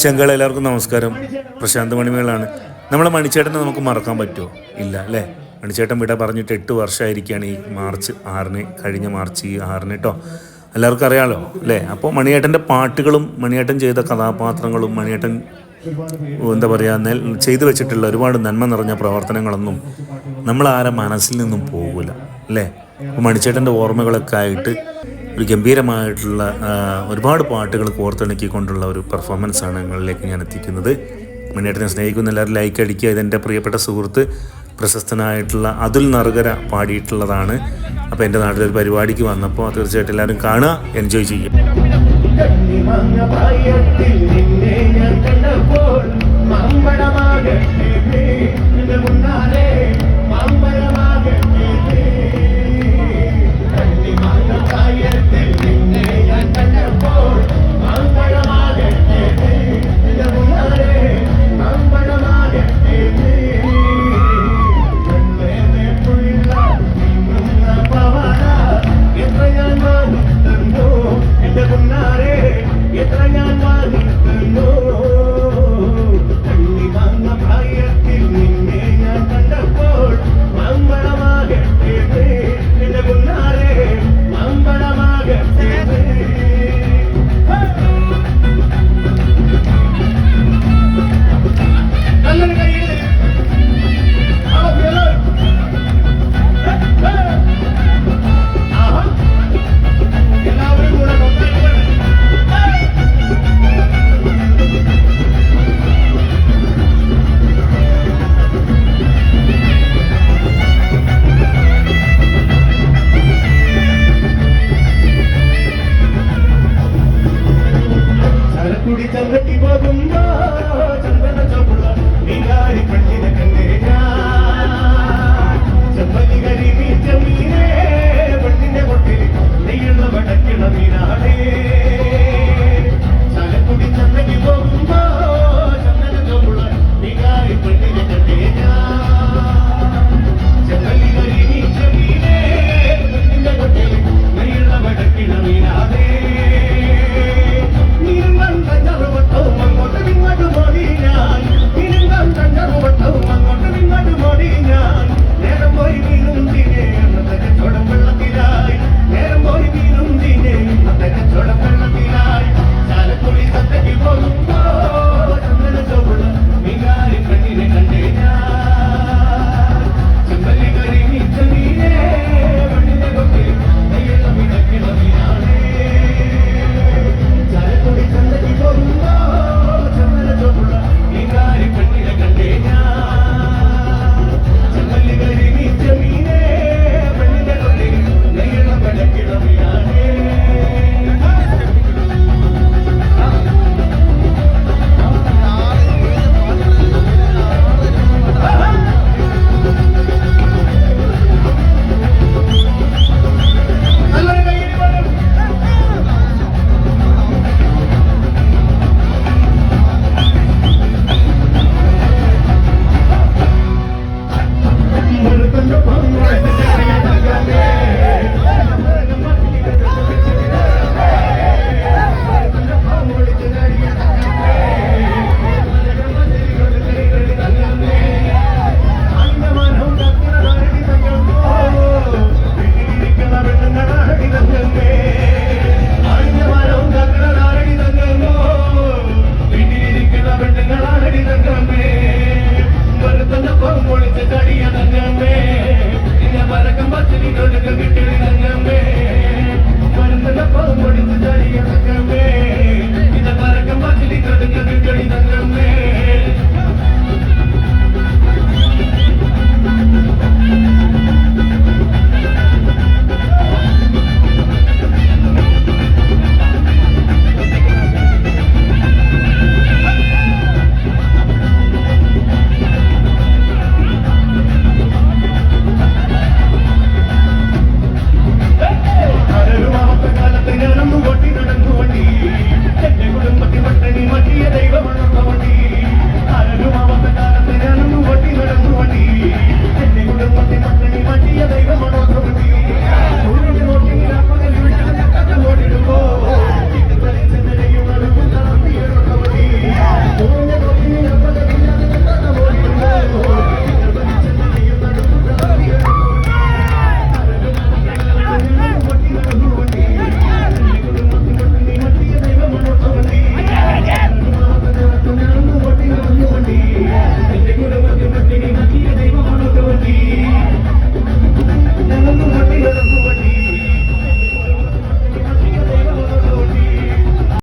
ചെങ്കൾ എല്ലാവർക്കും നമസ്കാരം. പ്രശാന്ത് മണിമേളാണ്. നമ്മളെ മണിച്ചേട്ടനെ നമുക്ക് മറക്കാൻ പറ്റുമോ? ഇല്ല അല്ലേ? മണിച്ചേട്ടൻ വിട പറഞ്ഞിട്ട് എട്ട് വർഷമായിരിക്കുകയാണ് ഈ മാർച്ച് ആറിന് കഴിഞ്ഞ മാർച്ച് ഈ ആറിന് കേട്ടോ എല്ലാവർക്കും അറിയാമല്ലോ അല്ലേ? അപ്പോൾ മണിയേട്ടന്റെ പാട്ടുകളും മണിയേട്ടൻ ചെയ്ത കഥാപാത്രങ്ങളും മണിയേട്ടൻ എന്താ പറയുക നെൽ ചെയ്തു വെച്ചിട്ടുള്ള ഒരുപാട് നന്മ നിറഞ്ഞ പ്രവർത്തനങ്ങളൊന്നും നമ്മളാരെ മനസ്സിൽ നിന്നും പോകില്ല അല്ലേ? മണിച്ചേട്ടന്റെ ഓർമ്മകളൊക്കെ ആയിട്ട് ഗംഭീരമായിട്ടുള്ള ഒരുപാട് പാട്ടുകൾ കോർത്തിണക്കിക്കൊണ്ടുള്ള ഒരു പെർഫോമൻസാണ് നിങ്ങളിലേക്ക് ഞാൻ എത്തിക്കുന്നത്. മണിയേട്ടനെ സ്നേഹിക്കുന്ന എല്ലാവരും ലൈക്ക് അടിക്കുക. ഇതെന്റെ പ്രിയപ്പെട്ട സുഹൃത്ത് പ്രശസ്തനായിട്ടുള്ള അതുൽ നറുകര പാടിയിട്ടുള്ളതാണ്. അപ്പോൾ എന്റെ നാട്ടിലൊരു പരിപാടിക്ക് വന്നപ്പോൾ തീർച്ചയായിട്ടും എല്ലാവരും കാണുക എൻജോയ് ചെയ്യും